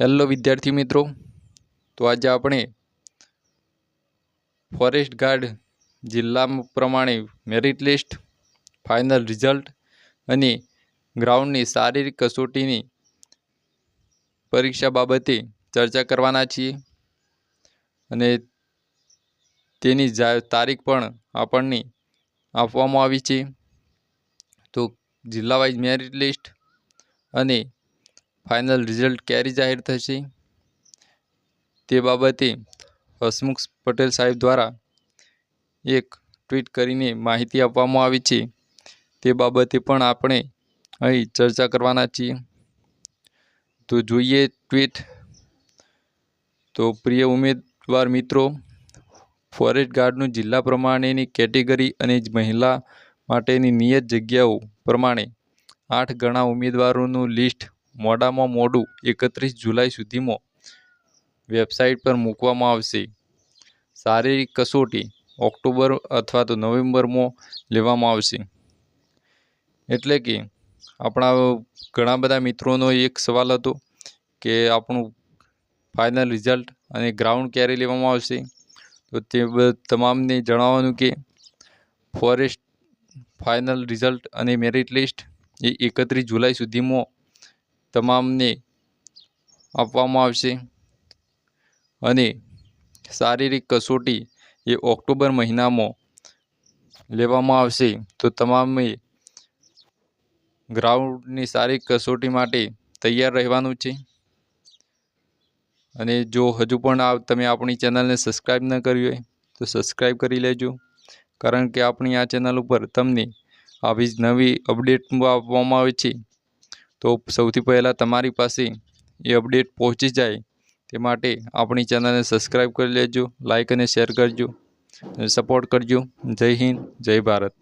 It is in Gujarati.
હેલો વિદ્યાર્થી મિત્રો. તો આજે આપણે ફોરેસ્ટ ગાર્ડ જિલ્લા પ્રમાણે મેરિટ લિસ્ટ ફાઇનલ રિઝલ્ટ અને ગ્રાઉન્ડની શારીરિક કસોટીની પરીક્ષા બાબતે ચર્ચા કરવાના છીએ. અને તેની તારીખ પણ આપણને આપવામાં આવી છે. તો જિલ્લા વાઇઝ મેરિટ લિસ્ટ અને ફાઇનલ રિઝલ્ટ ક્યારે જાહેર થશે? તે બાબતે હસમુખ પટેલ સાહેબ દ્વારા એક ટ્વીટ કરીને માહિતી આપવામાં આવી છે. તે બાબતે પણ આપણે અહીં ચર્ચા કરવાના છીએ. તો જોઈએ ટ્વીટ તો પ્રિય ઉમેદવાર મિત્રો, ફોરેસ્ટ ગાર્ડનું જિલ્લા પ્રમાણેની કેટેગરી અને મહિલા માટેની નિયત જગ્યાઓ પ્રમાણે આઠ ગણા ઉમેદવારોનું લિસ્ટ મોડામાં મોડું એકત્રીસ જુલાઈ સુધીમાં વેબસાઇટ પર મૂકવામાં આવશે. શારીરિક કસોટી ઓક્ટોબર અથવા તો નવેમ્બરમાં લેવામાં આવશે. એટલે કે આપણા ઘણા બધા મિત્રોનો એક સવાલ હતો કે આપણું ફાઇનલ રિઝલ્ટ અને ગ્રાઉન્ડ ક્યારે લેવામાં આવશે? તો તે તમામને જણાવવાનું કે ફોરેસ્ટ ફાઇનલ રિઝલ્ટ અને મેરિટ લિસ્ટ એ એકત્રીસ જુલાઈ સુધીમાં તમામને આપવામાં આવશે. અને શારીરિક કસોટી એ ઓક્ટોબર મહિનામાં લેવામાં આવશે. તો તમામે ગ્રાઉન્ડની શારીરિક કસોટી માટે તૈયાર રહેવાનું છે. અને જો હજુ પણ આ તમે આપણી ચેનલને સબસ્ક્રાઈબ ન કરી હોય, તો સબસ્ક્રાઈબ કરી લેજો. કારણ કે આપણી આ ચેનલ ઉપર તમને આવી જ નવી અપડેટ આપવામાં આવે છે. તો સૌથી પહેલાં તમારી પાસે એ અપડેટ પહોંચી જાય તે માટે આપણી ચેનલને સબસ્ક્રાઈબ કરી લેજો, લાઇક અને શેર કરજો સપોર્ટ કરજો. જય હિન્દ, જય ભારત.